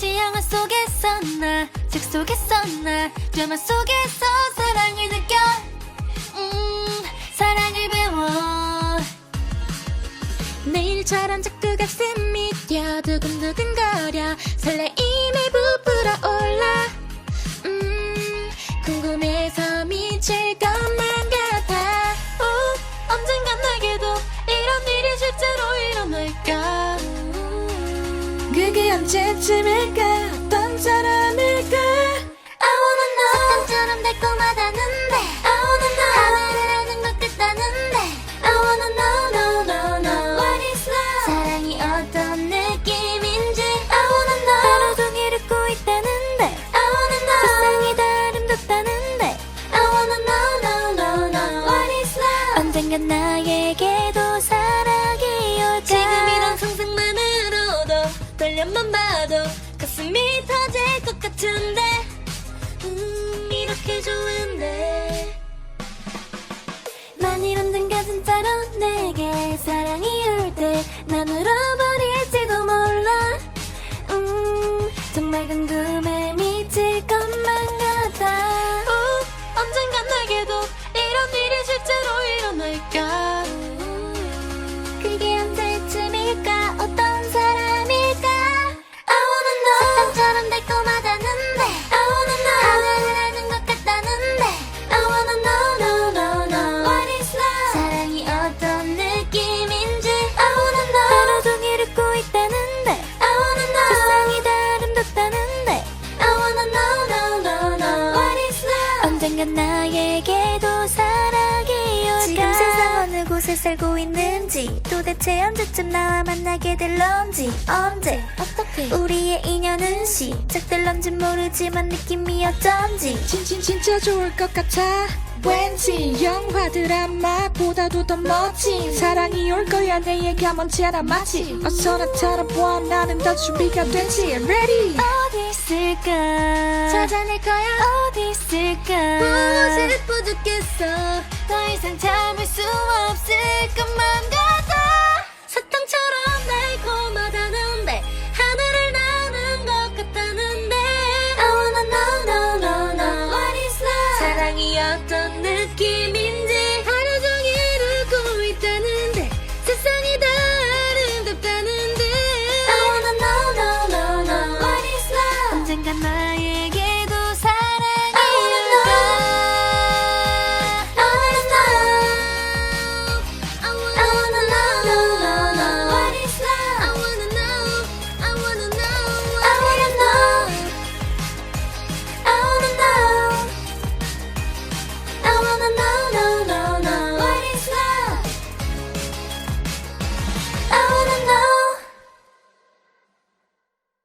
속에서 나책 속에서 나 드라마 속에서 사랑을 느껴. 음 사랑을 배워. 내일처럼 자꾸 가슴이 뛰어 두근두근거려 설레임이 부풀어 올라. 음 궁금해서 미칠 것 언제쯤일까 어떤 사람일까 I wanna know 어떤처럼 달콤하다는데 I wanna know 하나를 아는 것 같다는데 I wanna know no no no What is love 사랑이 어떤 느낌인지 I wanna know 하루 종일 웃고 있다는데 I wanna know 세상이 다 아름답다는데 I wanna know no no no What is love 언젠간 나에게도 떨려만 봐도 가슴이 터질 것 같은데. 음 이렇게 좋은데 나에게도 사랑이 올까? 지금 세상 어느 곳에 살고 있는지 도대체 언제쯤 나와 만나게 될런지 언제? 어떻게? 우리의 인연은 시작될런지 모르지만 느낌이 어쩐지. 진진 진짜 좋을 것 같아. 왠지 영화 드라마보다도 더 멋진 사랑이 올 거야 내 얘기가 먼지 않아 마치. 어서 나타나봐 나는 더 준비가 된지. Ready? 어디 있을까 찾아낼 거야. 어디 있을까? 보고 싶어 죽겠어? 더 이상 참을 수